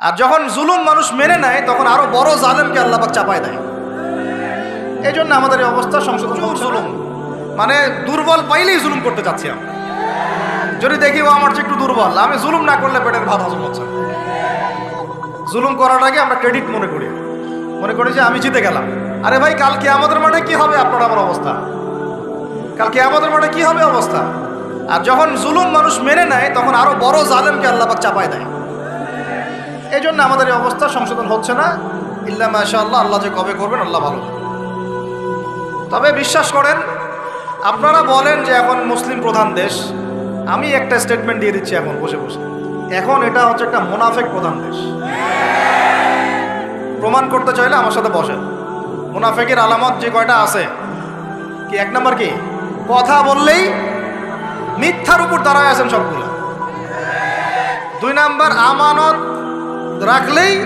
আর যখন জুলুম মানুষ মেনে নেয়, তখন আরও বড় জালেমকে আল্লাহবাক চাপায় দেয়। এই জন্য আমাদের এই অবস্থা সংশোধন জুলুম। মানে দুর্বল পাইলেই জুলুম করতে চাচ্ছি আমি যদি দেখি, ও আমার চেয়ে একটু দুর্বল, আমি জুলুম না করলে পেটের ভাত হজম হচ্ছে। জুলুম করাটাকে আমরা ক্রেডিট মনে করি। মনে করি যে আমি জিতে গেলাম। আরে ভাই কালকে আমাদের মাঠে কি হবে আপনার আমার অবস্থা? কালকে আমাদের মাঠে কি হবে অবস্থা? আর যখন জুলুম মানুষ মেনে নেয়, তখন আরও বড় জালেমকে আল্লাহবাক চাপায় দেয়। এই জন্য আমাদের এই অবস্থা সংশোধন হচ্ছে না। ইল্লা মাশা আল্লাহ আল্লাহ যে কবে করবেন, আল্লাহ ভালো। তবে বিশ্বাস করেন, আপনারা বলেন যে এখন মুসলিম প্রধান দেশ। আমি একটা স্টেটমেন্ট দিয়ে দিচ্ছি এখন, বসে বসে। এখন এটা হচ্ছে একটা মোনাফেক প্রধান দেশ। প্রমাণ করতে চাইলে আমার সাথে বসেন। মুনাফেকের আলামত যে কয়টা আছে? কি, এক নম্বর কি? কথা বললেই মিথ্যার উপর দাঁড়ায় আছেন সবগুলো। দুই নাম্বার, আমানত রাখলেই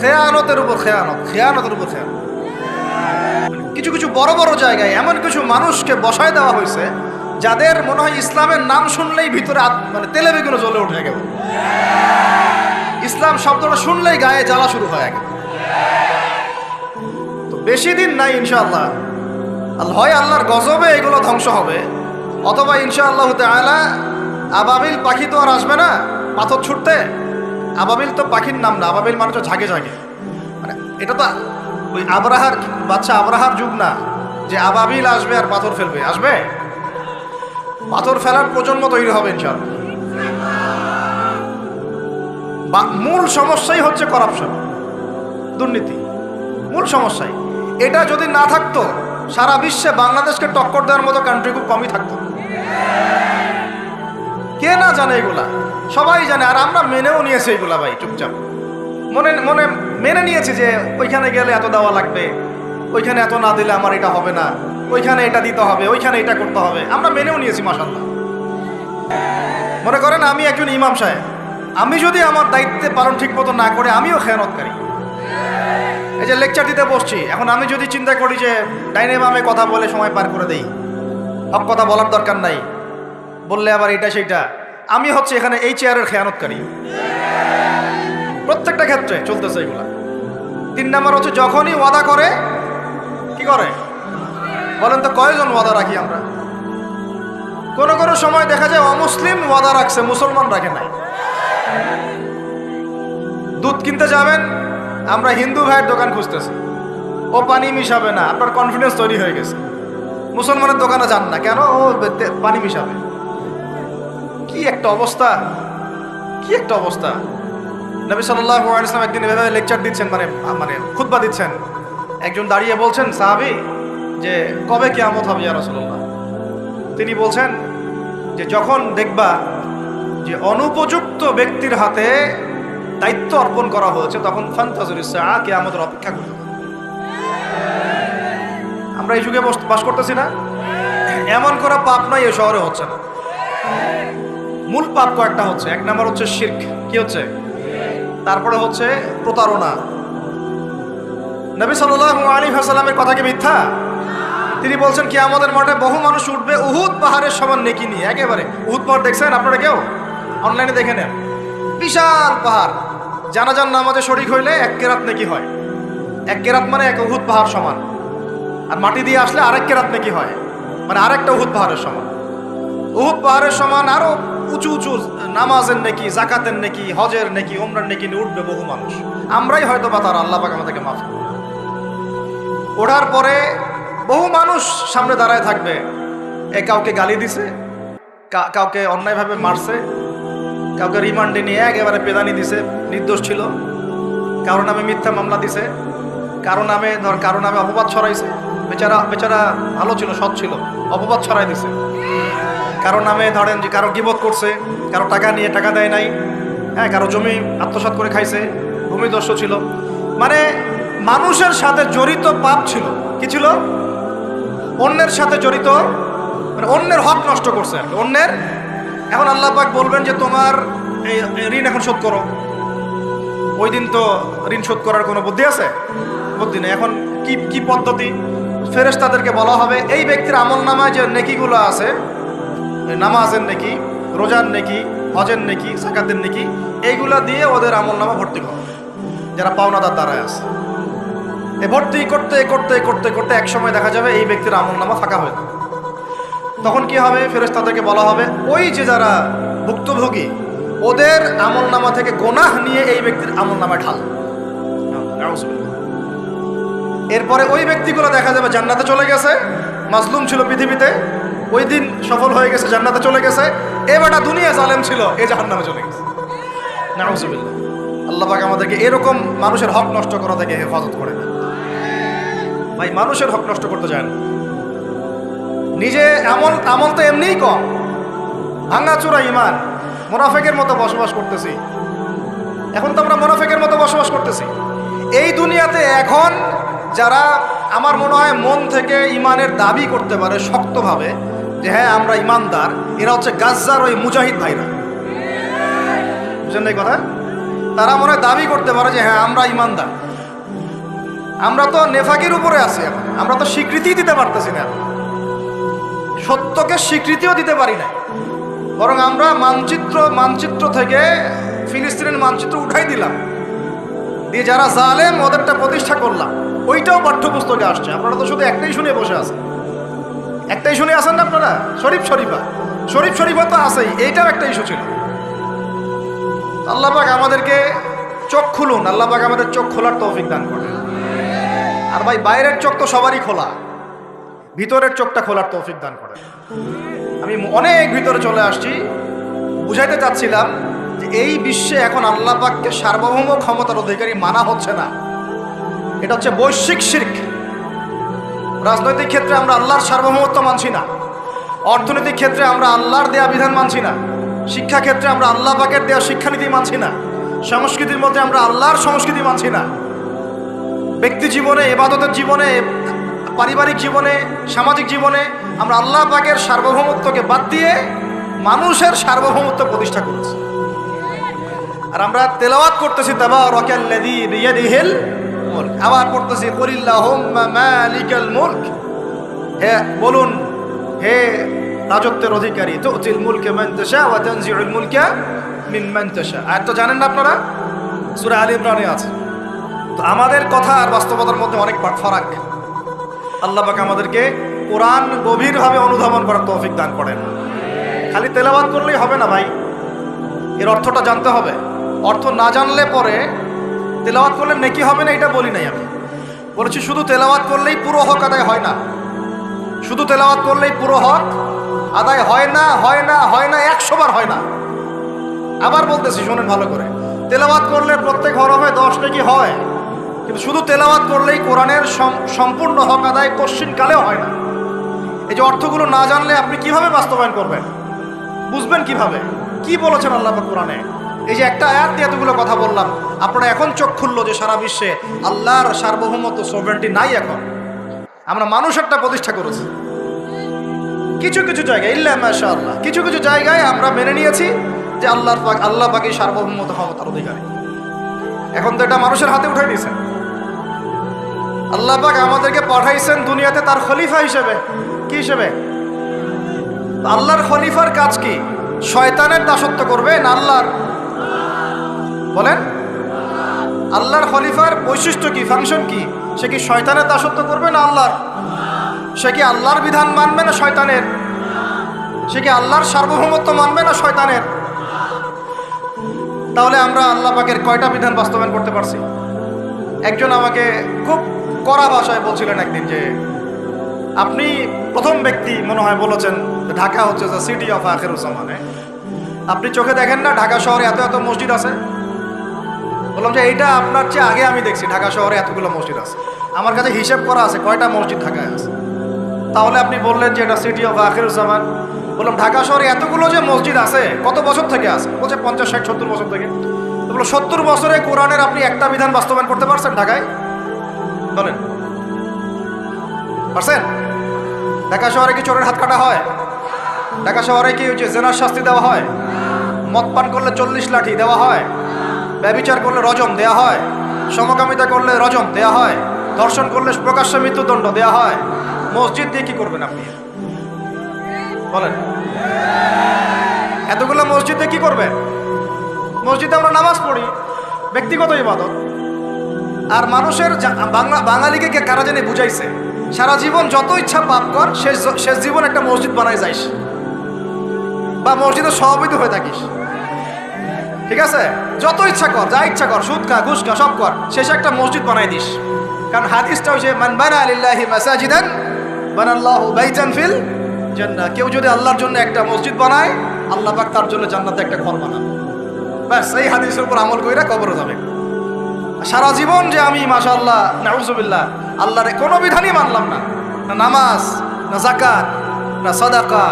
খেয়ানতের উপর খেয়ানত, খেয়ানতের উপর খেয়ানত। কিছু কিছু বড় বড় জায়গায় এমন কিছু মানুষকে বসায় দেওয়া হয়েছে, যাদের মনে হয় ইসলামের নাম শুনলেই ভিতরে মানে তেলে বেগুনো জ্বলে উঠে গেল। ইসলাম শব্দটা শুনলেই গায়ে জ্বালা শুরু হয়ে তো বেশি দিন নাই ইনশাআল্লাহ। আল- হয় আল্লাহর গজবে এগুলো ধ্বংস হবে, অথবা ইনশাআল্লাহ আলা আবাবিল পাখি তো আর আসবে না, পাথর ছুটতে। আবাবিল তো পাখির নাম না, আবাবিল মানে তো ঝাঁকে ঝাঁকে। মানে এটা তো ওই আবরাহার বাচ্চা আবরাহার যুগ না, যে আবাবিল আসবে আর পাথর ফেলবে। আসবে? পাথর ফেলার প্রজন্ম তৈরি হবে, ইনশাআল্লাহ। বা- মূল সমস্যাই হচ্ছে করাপশন দুর্নীতি। মূল সমস্যাই। এটা যদি না থাকতো, সারা বিশ্বে বাংলাদেশকে টক্কর দেওয়ার মতো কান্ট্রি খুব কমই থাকতো। কে না জানে এগুলা? সবাই জানে, আর আমরা মেনেও নিয়েছি এগুলা ভাই, চুপচাপ। মনে মনে মেনে নিয়েছি যে ওইখানে গেলে এত দেওয়া লাগবে, ওইখানে এত না দিলে আমার এটা হবে না, ওইখানে এটা দিতে হবে, ওইখানে এটা করতে হবে। আমরা মেনেও নিয়েছি মাসাল্লাহ মনে করেন আমি একজন ইমাম সাহেব। আমি যদি আমার দায়িত্বে পালন ঠিক মতো না করে, আমিও খেয়ানতকারী। এই যে লেকচার দিতে বসছি, এখন আমি যদি চিন্তা করি যে ডাইনে বামে কথা বলে সময় পার করে দেই সব কথা বলার দরকার নাই, বললে আবার এটা সেইটা। আমি হচ্ছে এখানে এই চেয়ারের খেয়ানতকারী। প্রত্যেকটা ক্ষেত্রে চলতেছে এগুলা। তিন নাম্বার হচ্ছে যখনই ওয়াদা করে, কি করে? বলেন তো কয়জন ওয়াদা রাখি আমরা? কোনো কোনো সময় দেখা যায় অমুসলিম ওয়াদা রাখছে, মুসলমান রাখে নাই। দুধ কিনতে যাবেন, আমরা হিন্দু ভাইয়ের দোকান খুঁজতেছি। ও পানি মিশাবে না, আপনার কনফিডেন্স তৈরি হয়ে গেছে। মুসলমানের দোকানে যান না, কেন? ও পানি মিশাবে। কি একটা অবস্থা? কি একটা অবস্থা? নবী সাল্লাহ ইসলাম একদিন এভাবে লেকচার দিচ্ছেন মানে মানে খুতবা দিচ্ছেন। একজন দাঁড়িয়ে বলছেন, সাহাবি, যে কবে কেয়ামত হবে ইয়া রাসূলুল্লাহ? তিনি বলছেন, যে যখন দেখবা যে অনুপযুক্ত ব্যক্তির হাতে দায়িত্ব অর্পণ করা হয়েছে, তখন ফান্তাজুর ইসা কে আমাদের অপেক্ষা করতে। আমরা এই যুগে বাস করতেছি না? এমন করা পাপ নাই, এ শহরে হচ্ছে না। মূল পাপ কয়েকটা হচ্ছে। এক নাম্বার হচ্ছে শির্ক। কি হচ্ছে? তারপরে হচ্ছে প্রতারণা। নবী সাল্লাল্লাহু আলাইহি ওয়াসাল্লামের কথা কি মিথ্যা? তিনি বলছেন কি আমাদের মাঠে বহু মানুষ উঠবে উহুদ পাহাড়ের সমান নেকি নিয়ে। একেবারে। উহুদ পাহাড় দেখছেন আপনারা কেউ? অনলাইনে দেখে নেন। বিশাল পাহাড়। জানা জানাজান নামাজে শরিক হইলে এক কেরাত নেকি হয়। এক কেরাত মানে এক উহুদ পাহাড় সমান। আর মাটি দিয়ে আসলে আরেক কেরাত নেকি হয়। মানে আরেকটা উহুদ পাহাড়ের সমান। উহুদ পাহাড়ের সমান আরও উঁচু উঁচু নামাজের নেকি জাকাতের নেকি, হজের নেকি ওমরার নেকি উঠবে বহু মানুষ। আমরাই হয়তো বা তার আল্লাহ পাক আমাদেরকে মাফ করবে। ওঠার পরে বহু মানুষ সামনে দাঁড়ায় থাকবে। এ কাউকে গালি দিছে কাউকে অন্যায়ভাবে মারছে, কাউকে রিমান্ডে নিয়ে একেবারে পেদানি দিছে, নির্দোষ ছিল। কারও নামে মিথ্যা মামলা দিছে, কারও নামে ধর কারও নামে অপবাদ ছড়াইছে। বেচারা বেচারা ভালো ছিল, সৎ ছিল, অপবাদ ছড়াই দিছে। কারও নামে ধরেন যে কারও গিবত করছে, কারও টাকা নিয়ে টাকা দেয় নাই হ্যাঁ কারও জমি আত্মসাৎ করে খাইছে ভূমিদস্যু ছিল। মানে মানুষের সাথে জড়িত পাপ ছিল। কি ছিল? অন্যের সাথে জড়িত মানে অন্যের হক নষ্ট করছে অন্যের। এখন আল্লাহ পাক বলবেন যে তোমার এই ঋণ এখন শোধ করো। ওই দিন তো ঋণ শোধ করার কোনো বুদ্ধি আছে? বুদ্ধি নেই। এখন কি কি পদ্ধতি? ফেরেশ তাদেরকে বলা হবে, এই ব্যক্তির আমল নামায় যে নেকিগুলো আছে নামাজের নেকি, রোজার নেকি, হজের নেকি সাকাতের নেকি, এইগুলা দিয়ে ওদের আমল নামা ভর্তি করো। যারা পাওনাদার দ্বারায় আছে। এ ভর্তি করতে করতে করতে করতে এক সময় দেখা যাবে এই ব্যক্তির আমল নামা ফাঁকা হয়ে তখন কি হবে? ফেরেস তাদেরকে বলা হবে, ওই যে যারা ভুক্তভোগী, ওদের আমল নামা থেকে গোনাহ নিয়ে এই ব্যক্তির আমল নামায় ঢাল। এরপরে ওই ব্যক্তিগুলো দেখা যাবে জান্নাতে চলে গেছে, মাজলুম ছিল পৃথিবীতে। ওই দিন সফল হয়ে গেছে জান্নাতে চলে গেছে। এ বেটা দুনিয়া জালেম ছিল এ জাহান্নামে চলে গেছে। নাউজুবিল্লাহ। আল্লাহ পাক আমাদেরকে এরকম মানুষের হক নষ্ট করা থেকে হেফাজত করে না ভাই মানুষের হক নষ্ট করতে যায় না। নিজে আমল আমল তো এমনিই কম। ভাঙাচোরা ইমান মোনাফেকের মতো বসবাস করতেছি। এখন তো আমরা মোনাফেকের মতো বসবাস করতেছি। এই দুনিয়াতে এখন যারা আমার মনে হয় মন থেকে ইমানের দাবি করতে পারে শক্তভাবে যে হ্যাঁ আমরা ইমানদার। এরা হচ্ছে গাজ্জার ওই মুজাহিদ ভাইরা। বুঝলেন কথা? তারা মনে দাবি করতে পারে যে হ্যাঁ আমরা ইমানদার। আমরা তো নেফাকের উপরে আছি এখন। আমরা তো স্বীকৃতি দিতে পারতেছি না সত্যকে স্বীকৃতিও দিতে পারি না। বরং আমরা মানচিত্র মানচিত্র থেকে ফিলিস্তিনের মানচিত্র উঠাই দিলাম। দিয়ে যারা জালেম, ওদেরটা প্রতিষ্ঠা করলাম। ওইটাও পাঠ্যপুস্তকে আসছে। আপনারা তো শুধু একটাই শুনে বসে আছেন। একটাই শুনে আসেন না আপনারা? শরীফ শরীফা। শরীফ শরীফা তো আছেই, এইটাও একটা ইস্যু ছিল। আল্লাহ পাক আমাদেরকে চোখ খুলুন, আল্লাহ পাক আমাদের চোখ খোলার তৌফিক দান করেন। আর ভাই, বাইরের চোখ তো সবারই খোলা। ভিতরের চোখটা খোলার তৌফিক দান করেন। আমি অনেক ভিতরে চলে আসছি, বুঝাইতে চাচ্ছিলাম যে এই বিশ্বে এখন আল্লাহ পাককে সার্বভৌম ক্ষমতার অধিকারী মানা হচ্ছে না। এটা হচ্ছে বৈশ্বিক শির্ক। রাজনৈতিক ক্ষেত্রে আমরা আল্লাহর সার্বভৌমত্ব মানছি না। অর্থনৈতিক ক্ষেত্রে আমরা আল্লাহর দেয়া বিধান মানছি না। শিক্ষা ক্ষেত্রে আমরা আল্লাহ পাকের দেয়া শিক্ষানীতি মানছি না। সংস্কৃতির মধ্যে আমরা আল্লাহর সংস্কৃতি মানছি না। ব্যক্তি জীবনে, এবাদতের জীবনে, পারিবারিক জীবনে, সামাজিক জীবনে আমরা আল্লাহ পাকের সার্বভৌমত্বকে বাদ দিয়ে মানুষের সার্বভৌমত্ব প্রতিষ্ঠা করেছি। আর আমরা তেলাওয়াত করতেছি তাবা রকাল্লাযী বিয়াদিহিল মুলক। আবার পড়তেছি মালিকাল মুলক। হে, বলুন, হে রাজত্বের অধিকারী, তুতিল মুলকে মান তাশা ওয়া তানজিউল মুলকা মিম্মান তাশা। আর তো জানেন না আপনারা? সূরা আলী ইমরানে আছে। তো আমাদের কথা আর বাস্তবতার মধ্যে অনেক ফারাক। আল্লাহ আমাদেরকে কোরআন গভীরভাবে অনুধাবন করার তৌফিক দান করেন। খালি তেলাওয়াত করলেই হবে না ভাই। এর অর্থটা জানতে হবে। অর্থ না জানলে পরে তেলাওয়াত করলে নেকি হবে না, এটা বলি নাই আমি। বলেছি, শুধু তেলাওয়াত করলেই পুরো হক আদায় হয় না। শুধু তেলাওয়াত করলেই পুরো হক আদায় হয় না হয় না হয় না একশোবার হয় না। আবার বলতেছি, শোনেন ভালো করে, তেলাওয়াত করলে প্রত্যেক হরফে দশ নাকি হয়, কিন্তু শুধু তেলাওয়াত করলেই কোরআনের সম্পূর্ণ হক আদায় কশ্চিন কালেও হয় না। এই যে অর্থগুলো না জানলে আপনি কীভাবে বাস্তবায়ন করবেন? বুঝবেন কীভাবে? কি বলেছেন আল্লাহ কোরআনে? এই যে একটা আয়াত দিয়ে এতগুলো কথা বললাম, আপনারা এখন চোখ খুললো যে সারা বিশ্বে আল্লাহর সার্বভৌমত্ব সোভেন্টি নাই এখন। আমরা মানুষ একটা প্রতিষ্ঠা করেছি। কিছু কিছু জায়গায়, ইল্লা মাশা আল্লাহ কিছু কিছু জায়গায় আমরা মেনে নিয়েছি যে আল্লাহর পাক, আল্লাহ পাকে সার্বভৌমত্ব ক্ষমতার অধিকারী। এখন তো এটা মানুষের হাতে উঠে দিয়েছেন। আল্লাহ পাক আমাদেরকে পাঠাইছেন দুনিয়াতে তার খলিফা হিসেবে। কি হিসেবে? আল্লাহর খলিফার কাজ কি? শয়তানের দাসত্ব করবে না আল্লাহর বলেন, আল্লাহর খলিফার বৈশিষ্ট্য কি ফাংশন কি? সে কি শয়তানের দাসত্ব করবে না আল্লাহর? সে কি আল্লাহর বিধান মানবে না শয়তানের? সে কি আল্লাহর সার্বভৌমত্ব মানবে না শয়তানের? তাহলে আমরা আল্লাহ পাকের কয়টা বিধান বাস্তবায়ন করতে পারছি? একজন আমাকে খুব কড়া ভাষায় বলছিলেন একদিন যে, আপনি প্রথম ব্যক্তি মনে হয় বলেছেন ঢাকা হচ্ছে সিটি অফ আখের আখেরুজ্জামানে। আপনি চোখে দেখেন না, ঢাকা শহরে এত এত মসজিদ আছে? বললাম যে এইটা আপনার চেয়ে আগে আমি দেখছি, ঢাকা শহরে এতগুলো মসজিদ আছে। আমার কাছে হিসেব করা আছে, কয়টা মসজিদ ঢাকায় আছে। তাহলে আপনি বললেন যে এটা সিটি অফ আখেরুজ্জামান। বললাম, ঢাকা শহরে এতগুলো যে মসজিদ আছে, কত বছর থেকে আছে? বলছে পঞ্চাশ, ষাট, সত্তর বছর থেকে। তো বলো সত্তর বছরে কোরআনের আপনি একটা বিধান বাস্তবায়ন করতে পারছেন ঢাকায়? বলেন। পারছেন? ঢাকা শহরে কি চোরের হাত কাটা হয়? ঢাকা শহরে কি ওই যে জেনার শাস্তি দেওয়া হয়? মদ পান করলে চল্লিশ লাঠি দেওয়া হয়? ব্যবিচার করলে রজম দেওয়া হয়, সমকামিতা করলে রজম দেওয়া হয়, ধর্ষণ করলে প্রকাশ্য মৃত্যুদণ্ড দেওয়া হয়। মসজিদ দিয়ে কি করবেন আপনি? বলেন। এতগুলো মসজিদে কি করবে মসজিদে আমরা নামাজ পড়ি, ব্যক্তিগত ইবাদত। আর মানুষের বাংলা বাঙালিকে কে কারা জানি বুঝাইছে, সারা জীবন যত ইচ্ছা পাপ কর, শেষ শেষ জীবন একটা মসজিদ বানাই যাইস। বা মসজিদে সভাপতি হয়ে থাকিস। ঠিক আছে? যত ইচ্ছা কর, যা ইচ্ছা কর, সুদ খা, ঘুষ খা, সব কর। শেষে একটা মসজিদ বানাই দিস। কারণ হাদিসটা হচ্ছে মান বানা আলিল্লাহি মাসাজিদান, বানাল্লাহু বাইতান ফিল জান্নাহ। কেউ যদি আল্লাহর জন্য একটা মসজিদ বানায়, আল্লাহ পাক তার জন্য জান্নাতে একটা ঘর বানান ব্যাস এই হাদিসের উপর আমল কইরা কবরে যাবে। সারা জীবন যে আমি, মাশাআল্লাহ, নাউজুবিল্লাহ, আল্লাহর কোনো বিধানই মানলাম না। না নামাজ, না জাকাত না সাদাকা,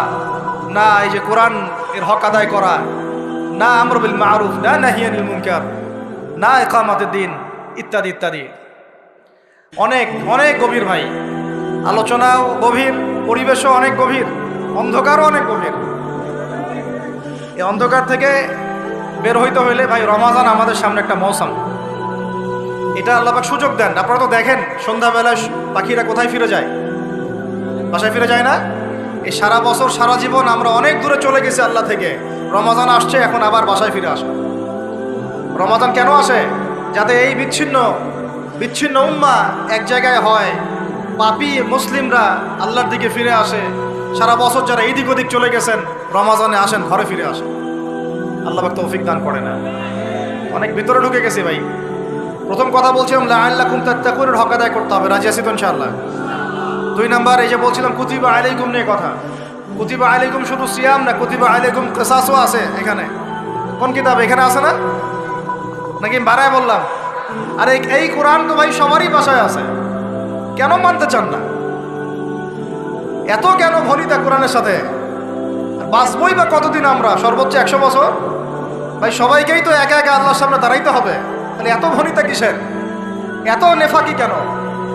না এই যে কোরআন এর হক আদায় করা না আমর বিল মারুফ, না নাহিয়ানিল মুনকার, না একামাতের দিন, ইত্যাদি ইত্যাদি। অনেক অনেক গভীর ভাই। আলোচনাও গভীর, পরিবেশও অনেক গভীর, অন্ধকারও অনেক গভীর। এই অন্ধকার থেকে বের হইতে হইলে ভাই রমাজান আমাদের সামনে একটা মৌসুম। এটা আল্লাপাক সুযোগ দেন। আপনারা তো দেখেন, সন্ধ্যাবেলায় পাখিরা কোথায় ফিরে যায়? বাসায় ফিরে যায় না? এই সারা বছর, সারা জীবন আমরা অনেক দূরে চলে গেছি আল্লাহ থেকে। রমাজান আসছে, এখন আবার বাসায় ফিরে আসে রমাজান কেন আসে? যাতে এই বিচ্ছিন্ন বিচ্ছিন্ন উম্মা এক জায়গায় হয়, পাপি মুসলিমরা আল্লাহর দিকে ফিরে আসে। সারা বছর যারা এদিক ওদিক চলে গেছেন, রমাজানে আসেন, ঘরে ফিরে আসেন। আল্লাহ তৌফিক দান করে না অনেক ভিতরে ঢুকে গেছে ভাই। প্রথম কথা বলছিলাম আল্লাহ কুম তাত্তাকুরের হক আদায় করতে হবে। রাজি আছি ইনশাআল্লাহ? দুই নাম্বার, এই যে বলছিলাম, কুতিবা আলাইকুম নিয়ে কথা। কুতিবা আলাইকুম শুধু সিয়াম না, কুতিবা আলাইকুম কেসাসও আছে এখানে। কোন কিতাব? এখানে আছে না? নাকি বাড়ায় বললাম? আর, এই কোরআন তো ভাই সবারই বাসায় আছে। কেন মানতে চান না? এত কেন ভনিতা কোরআনের সাথে? বাঁচবই বা কতদিন আমরা? সর্বোচ্চ একশো বছর? ভাই, সবাইকেই তো একা একা আল্লাহর সামনে দাঁড়াইতে হবে। তাহলে এত ভনিতা কিসের? এত নেফাকি কেন?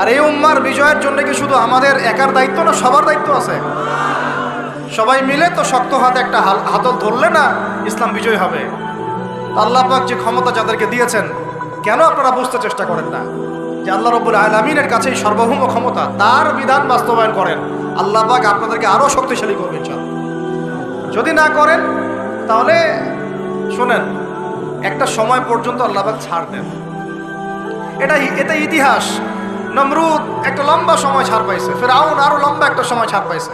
আর এই উম্মার বিজয়ের জন্য কি শুধু আমাদের একার দায়িত্ব না সবার দায়িত্ব আছে? সবাই মিলে তো শক্ত হাতে একটা হাতল ধরলে না ইসলাম বিজয় হবে। আল্লাহ পাক যে ক্ষমতা যাদেরকে দিয়েছেন, কেন আপনারা বুঝতে চেষ্টা করেন না? যে আল্লাহ রব্বুল আলমিনের কাছেই সর্বভৌম ক্ষমতা, তার বিধান বাস্তবায়ন করেন। আল্লাহ পাক আপনাদেরকে আরও শক্তিশালী করবেন চান যদি না করেন, তাহলে শোনেন, একটা সময় পর্যন্ত আল্লাহ পাক ছাড় দেন। এটা এটা ইতিহাস। নমরুদ একটা লম্বা সময় ছাড় পাইছে, ফেরাউন আরও লম্বা একটা সময় ছাড় পাইছে।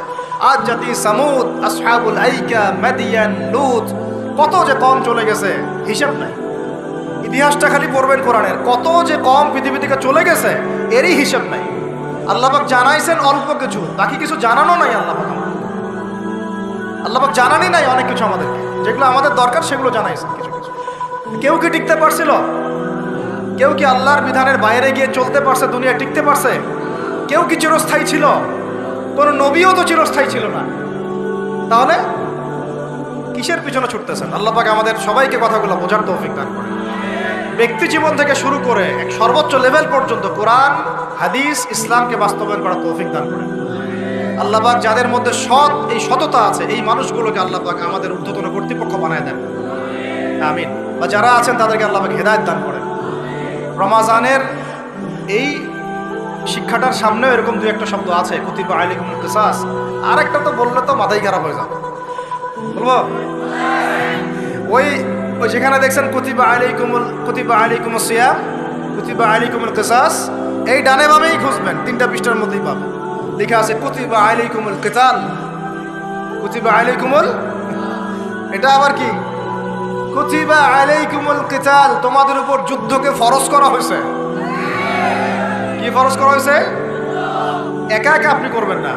আজ জাতি সামুদ, আসহাবুল আইকা, মাদিয়ান, লুত, কত যে কম চলে গেছে, হিসাব নাই। ইতিহাসটা খালি পড়বেন কোরআনের, কত যে কম পৃথিবী থেকে চলে গেছে, এরই হিসাব নাই। আল্লাহবাক জানাইছেন অল্প কিছু, বাকি কিছু জানানো নাই আল্লাহবাক আল্লাহবাক জানানি নাই অনেক কিছু আমাদেরকে, যেগুলো আমাদের দরকার সেগুলো জানাইছেন কিছু কিছু। কেউ কি টিকতে পারছিল? কেউ কি আল্লাহর বিধানের বাইরে গিয়ে চলতে পারছে দুনিয়া টিকতে পারছে? কেউ কি চিরস্থায়ী ছিল? কোনো নবীও তো চিরস্থায়ী ছিল না। তাহলে কিসের পিছনে ছুটতেছেন? আল্লাহ পাক আমাদের সবাইকে কথাগুলো বোঝার তৌফিক দান করে ব্যক্তি জীবন থেকে শুরু করে এক সর্বোচ্চ লেভেল পর্যন্ত কোরআন, হাদিস, ইসলামকে বাস্তবায়ন করার তৌফিক দান করে আল্লাহ পাক যাদের মধ্যে সৎ, এই সততা আছে, এই মানুষগুলোকে আল্লাহ পাক আমাদের ঊর্ধ্বতন কর্তৃপক্ষ বানায় দেন। আমিন। বা যারা আছেন তাদেরকে আল্লাহ পাক হেদায়ত দান করেন। রমাজানের এই শিক্ষাটার সামনেও এরকম দু একটা শব্দ আছে, কুতিবা আলিকুম কিসাস আর একটা তো বললে তো মাথাই খারাপ হয়ে যাবে। বলব? ওই ওই যেখানে দেখছেন কুতিবা আলিকুমুল কুতিবা আলিকুম সিয়াম, কুতিবা আলিকুমুল কিসাস এই ডানে ভাবেই খুঁজবেন, তিনটা পৃষ্ঠার মধ্যেই পাবেন। লেখা আছে কুতিবা আলিকুমুল কিতাল। কুতিবা আলিকুমুল এটা আবার কি? কুতিবা আলাইকুমুল কিতাল, তোমাদের উপর যুদ্ধকে ফরজ করা হয়েছে। কি ফরজ করা হয়েছে? একা একা আপনি করবেন না।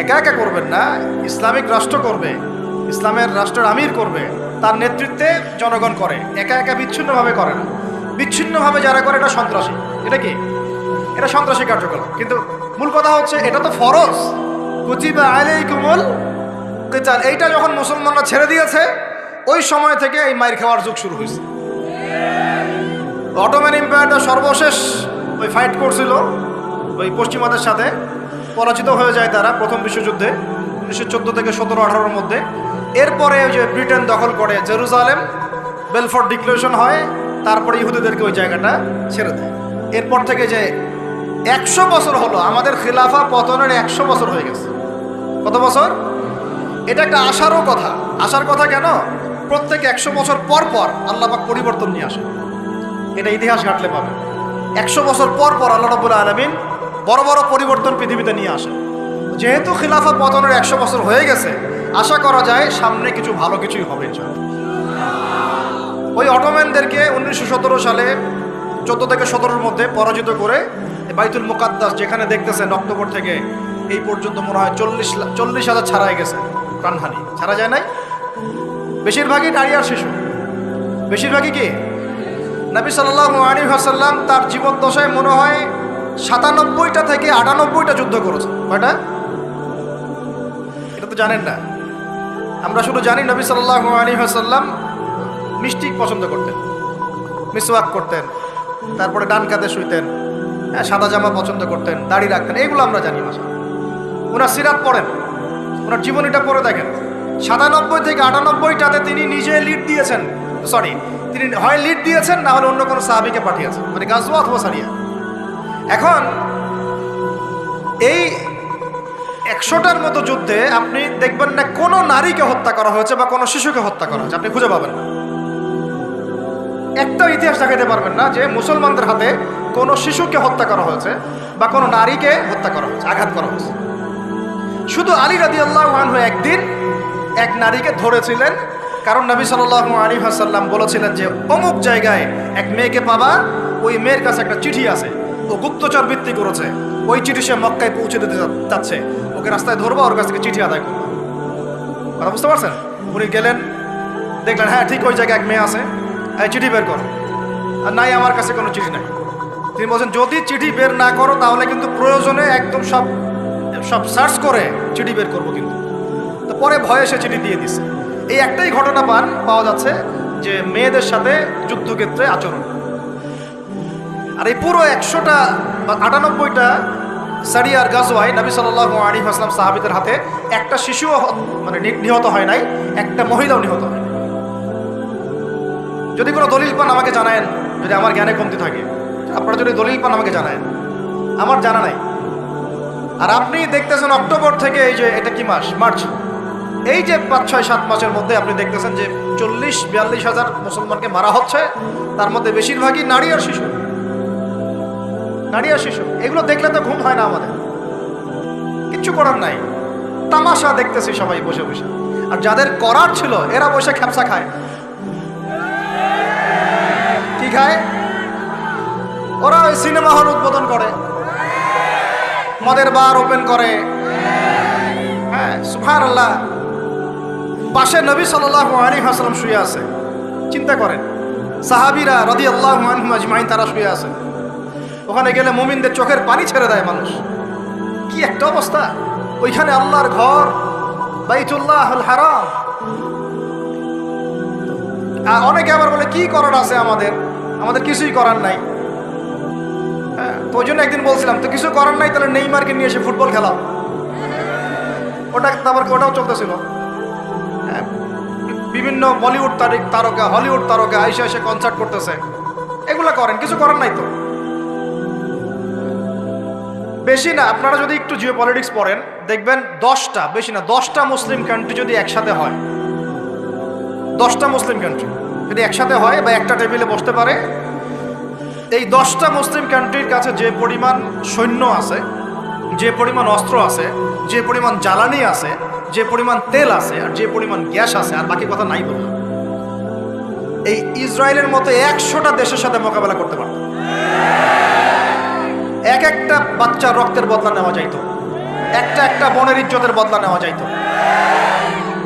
একা একা করবেন না, ইসলামিক রাষ্ট্র করবে, ইসলামের রাষ্ট্রের আমির করবে, তার নেতৃত্বে জনগণ করে, একা একা বিচ্ছিন্নভাবে করে না। বিচ্ছিন্নভাবে যারা করে, এটা সন্ত্রাসী। এটা কি? এটা সন্ত্রাসী কার্যকলাপ। কিন্তু মূল কথা হচ্ছে, এটা তো ফরজ। কুচিবা আলাইকুমুল কেতাল, এইটা যখন মুসলমানরা ছেড়ে দিয়েছে ওই সময় থেকে এই মায়ের খাওয়ার যুগ শুরু হয়েছে। অটোম্যান এম্পায়ারটা সর্বশেষ ওই ফাইট করছিল, ওই পশ্চিমাদের সাথে। পরাজিত হয়ে যায় তারা প্রথম বিশ্বযুদ্ধে, উনিশশো চোদ্দ থেকে সতেরো আঠারোর মধ্যে। এরপরে ওই যে ব্রিটেন দখল করে জেরুজালেম বেলফোর্ড ডিক্লারেশন হয়, তারপরে ইহুদিদেরকে ওই জায়গাটা ছেড়ে দেয়। এরপর থেকে যে একশো বছর হলো, আমাদের খিলাফা পতনের একশো বছর হয়ে গেছে। কত বছর? এটা একটা আশারও কথা। আশার কথা কেন? প্রত্যেক একশো বছর পর পর আল্লাপাক পরিবর্তন নিয়ে আসে এটা ইতিহাস ঘাটলে পাবে একশো বছর পর পর আল্লাহ রবুল আলমিন বড় বড় পরিবর্তন পৃথিবীতে নিয়ে আসে যেহেতু খিলাফা পতনের একশো বছর হয়ে গেছে, আশা করা যায় সামনে কিছু ভালো কিছুই হবে ওই অটোম্যানদেরকে উনিশশো সতেরো সালে চোদ্দ থেকে সতেরোর মধ্যে পরাজিত করে বাইতুল মুকাদ্দাস, যেখানে দেখতেছেন অক্টোবর থেকে এই পর্যন্ত মনে হয় চল্লিশ চল্লিশ হাজার ছাড়াই গেছে প্রাণহানি। ছাড়া যায় নাই? বেশিরভাগই নারী আর শিশু। বেশিরভাগই কি? নবী সাল্লাহ আলী হাসাল্লাম তার জীবন দশায় মনে হয় সাতানব্বইটা থেকে আটানব্বইটা যুদ্ধ করেছে কয়টা? এটা তো জানেন না। আমরা শুধু জানি নবী সাল্লাহ আলী হাসাল্লাম মিষ্টি পছন্দ করতেন মিসওয়াক করতেন তারপরে ডান কাতে শুইতেন হ্যাঁ, সাদা জামা পছন্দ করতেন দাড়ি রাখতেন এগুলো আমরা জানি মাসা ওনার সিরাত পড়েন ওনার জীবনীটা পড়ে দেখেন। সাতানব্বই থেকে আটানব্বইটাতে তিনি নিজে লিড দিয়েছেন। সরি তিনি হয় লিড দিয়েছেন, না হলে অন্য কোনো সাহাবিকে পাঠিয়েছেন মানে গাজওয়া অথবা সারিয়া। এখন এই একশোটার মতো যুদ্ধে আপনি দেখবেন না কোনো নারীকে হত্যা করা হয়েছে বা কোনো শিশুকে হত্যা করা হয়েছে, আপনি খুঁজে পাবেন না। একটা ইতিহাস দেখাতে পারবেন না যে মুসলমানদের হাতে কোনো শিশুকে হত্যা করা হয়েছে বা কোনো নারীকে হত্যা করা হয়েছে, আঘাত করা হয়েছে। শুধু আলী রাদি আল্লাহ একদিন এক নারীকে ধরেছিলেন। কারণ নবী সাল্লাহ আলী হাসাল্লাম বলেছিলেন যে, অমুক জায়গায় এক মেয়েকে পাবা, ওই মেয়ের কাছে একটা চিঠি আছে। ও গুপ্তচর বৃত্তি করেছে। ওই চিঠি সে মক্কায় পৌঁছে দিতে যাচ্ছে ওকে রাস্তায় ধরবো, ওর কাছ থেকে চিঠি আদায় করব। কথা বুঝতে পারছেন? উনি গেলেন, দেখলেন হ্যাঁ ঠিক ওই জায়গায় এক মেয়ে আছে। এই চিঠি বের করো। আর নাই, আমার কাছে কোনো চিঠি নাই। তিনি বলছেন, যদি চিঠি বের না করো, তাহলে কিন্তু প্রয়োজনে একদম সব সব সার্চ করে চিঠি বের করব কিন্তু। পরে ভয়ে সে চিঠি দিয়ে দিছে। এই একটাই ঘটনা পান, পাওয়া যাচ্ছে যে মেয়েদের সাথে যুদ্ধক্ষেত্রে আচরণ। আর এই পুরো একশোটা বা আটানব্বইটা সারিয়ার গাজওয়াই নবী সাল্লাহ আলী আসলাম সাহাবিদের হাতে একটা শিশুও মানে নিহত হয় নাই, একটা মহিলাও নিহত হয় যদি কোনো দলিল পান, আমাকে জানায়েন, যদি আমার জ্ঞানে কমতি থাকে। আপনারা যদি দলিল পান, আমাকে জানায়েন। আমার জানা নাই। আর আপনি দেখতেছেন অক্টোবর থেকে এই যে, এটা কি মাস? মার্চ। এই যে পাঁচ, ছয়, সাত মাসের মধ্যে আপনি দেখতেছেন যে চল্লিশ, বিয়াল্লিশ হাজার মুসলমানকে মারা হচ্ছে, তার মধ্যে বেশিরভাগই নারী আর শিশু। নারী আর শিশু। এগুলো দেখলে তো ঘুম হয় না আমাদের। কিচ্ছু করার নাই। তামাশা দেখতেছি সবাই বসে বসে। আর যাদের করার ছিল, এরা বসে খ্যাপসা খায়। কি খায়? ওরা ওই সিনেমা হল উদ্বোধন করে। মদের বার ওপেন করে। হ্যাঁ সুফার আল্লাহ পাশে নবী সাল্লাহ আলী হাসলাম শুয়ে আছে। চিন্তা করেন, সাহাবিরা রদি আল্লাহ আজমাইন, তারা শুয়ে আছে। ওখানে গেলে মুমিনদের চোখের পানি ছেড়ে দেয় মানুষ। কি একটা অবস্থা! ওইখানে আল্লাহর ঘর, বাইতুল্লাহ হারাম। আর অনেকে আবার বলে, কি করার আছে আমাদের? আমাদের কিছুই করার নাই। হ্যাঁ তো ওই জন্য একদিন বলছিলাম, তো কিছু করার নাই, তাহলে নেইমারকে নিয়ে এসে ফুটবল খেলাও। ওটা তারপর ওটাও চলতেছিল। বিভিন্ন বলিউড তারিখ তারকা, হলিউড তারকা আইসে এসে কনসার্ট করতেছে। এগুলা করেন, কিছু করার নাই তো? বেশি না, আপনারা যদি একটু জিও পলিটিক্স পড়েন, দেখবেন দশটা, বেশি না, দশটা মুসলিম কান্ট্রি যদি একসাথে হয়, দশটা মুসলিম কান্ট্রি যদি একসাথে হয় বা একটা টেবিলে বসতে পারে, এই দশটা মুসলিম কান্ট্রির কাছে যে পরিমাণ সৈন্য আছে, যে পরিমাণ অস্ত্র আছে, যে পরিমাণ জ্বালানি আছে যে পরিমাণ তেল আছে আর যে পরিমাণ গ্যাস আছে, আর বাকি কথা নাই বললাম। এই ইসরায়েলের মতো একশোটা দেশের সাথে মোকাবেলা করতে পারত। এক একটা বাচ্চার রক্তের বদলা নেওয়া যাইতো। একটা একটা বনের ইজ্জতের বদলা নেওয়া যাইতো।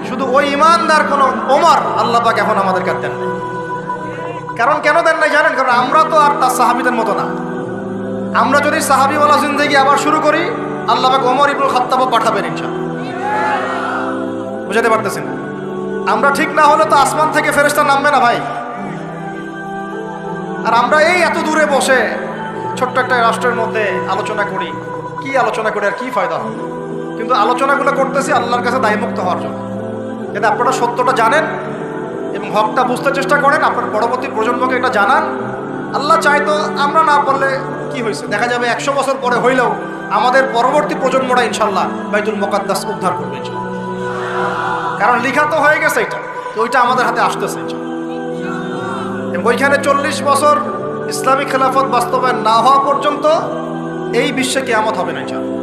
শুধু ওই ইমানদার কোনো ওমর আল্লাহ পাক এখন আমাদের কাছে দেন। কারণ কেন দেন নাই জানেন? কারণ আমরা তো আর তার সাহাবিদের মতো না। আমরা যদি সাহাবিওয়ালা জিন্দগি আবার শুরু করি, আল্লাহ পাক ওমর ইবুল খত্তাবও পাঠাবেন ইনশাআল্লাহ। বুঝাতে পারতেছেন আমরা ঠিক না হলে তো আসমান থেকে ফেরেস্তা নামবে না ভাই। আর আমরা এই এত দূরে বসে ছোট্ট একটা রাষ্ট্রের মধ্যে আলোচনা করি। কি আলোচনা করি আর কি ফায়দা হবে? কিন্তু আলোচনাগুলো করতেছি আল্লাহর কাছে দায়মুক্ত হওয়ার জন্য। যাতে আপনারা সত্যটা জানেন এবং হকটা বুঝতে চেষ্টা করেন, আপনার পরবর্তী প্রজন্মকে এটা জানান। আল্লাহ চাইতো আমরা না বললে কি হয়েছে? দেখা যাবে একশো বছর পরে হইলেও আমাদের পরবর্তী প্রজন্মটা ইনশাল্লাহ বাইতুল মোকাদ্দাস উদ্ধার করবে ইনশাল্লাহ। কারণ লিখা তো হয়ে গেছে এটা। ওইটা আমাদের হাতে আসতেছে ওইখানে চল্লিশ বছর ইসলামিক খেলাফত বাস্তবায়ন না হওয়া পর্যন্ত এই বিশ্বে কেয়ামত হবে না, ইনশাল্লাহ।